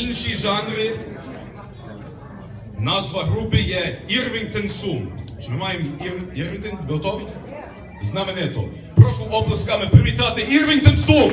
інші жанри. Назва групи є Ірвінгтон Сум. Чи ми маємо Ір... Готові? Знаменито. Прошу оплесками привітати Ірвінгтон Сум!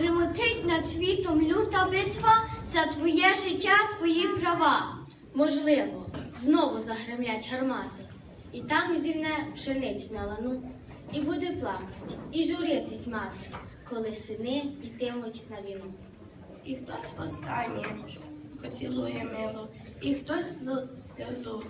Вікова, гремотить над світом люта битва за твоє життя, твої права. Можливо, знову загремлять гармати, і там зівне пшеницю на лану, і буде плакати, і журитись мати, коли сини йтимуть на війну. І хтось востаннє поцілує мило, і хтось сльозу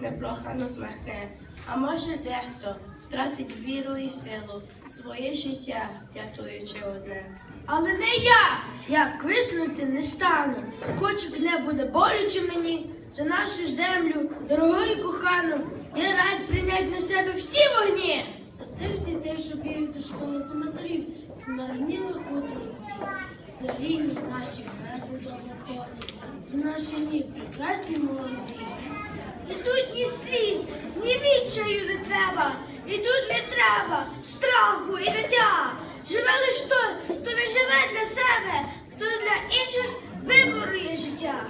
непрохано змахне. А може дехто втратить віру і силу, своє життя рятуючи одне. Але не я! Я квиснути не стану. Хоч як не буде болюче мені за нашу землю, дорогою кохану, я рад прийняти на себе всі вогні. До школи змарніли хуторці, за рівні наші верби доброходи, за наші ні прекрасні молоді. І тут ні сліз, ні відчаю не треба, і тут не треба страху і дитя. Живе лиш той, хто не живе для себе, хто для інших виборує життя.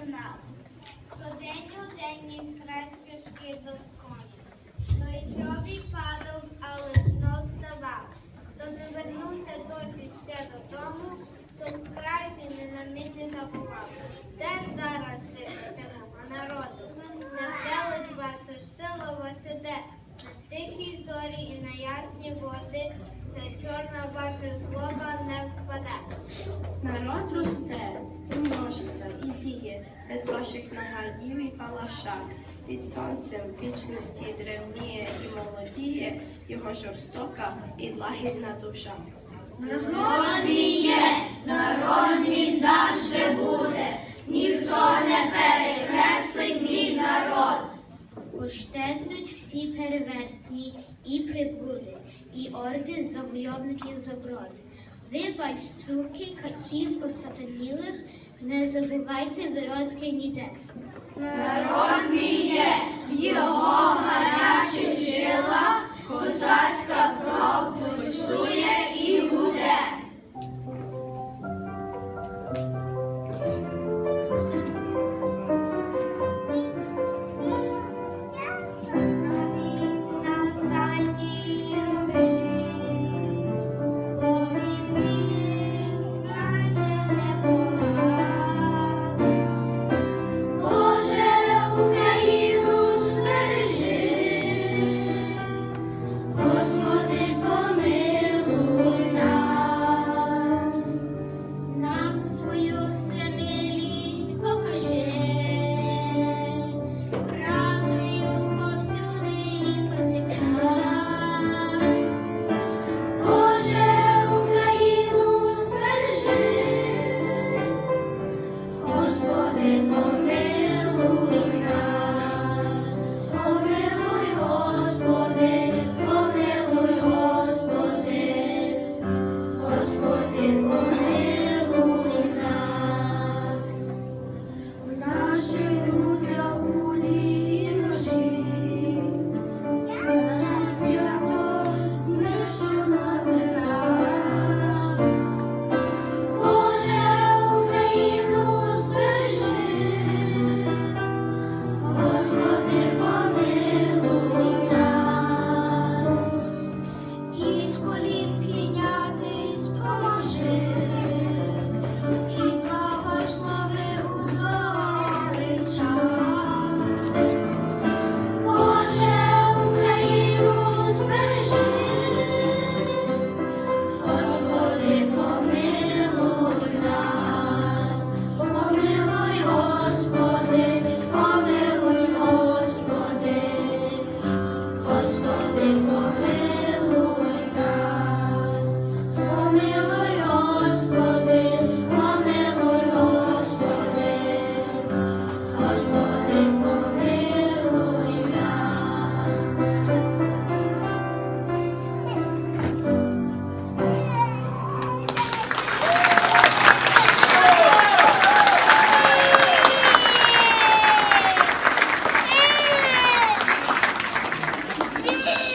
Канал, хто день у день ніс хрест пішки до сконі, хто йшов і падав, але знов здавав, хто не вернувся досі ще додому, хто вкрай не на мить не забував. Де зараз сидитимемо народу? Не вдалить ваша ж сила вас іде, на тихій зорі і на ясні води, ця чорна ваша злоба без ваших нагадів і палаша. Під сонцем вічності древніє і молодіє його жорстока і лагідна душа. Народ мій є, народ мій завжди буде, ніхто не перекреслить мій народ. Ущезнуть всі перевертні і приблуди, і орди завойовників заброд. Ви, котів катів осатанілих, не забувайте виродки ніде. Народ віє в його гарячих жилах козацька кров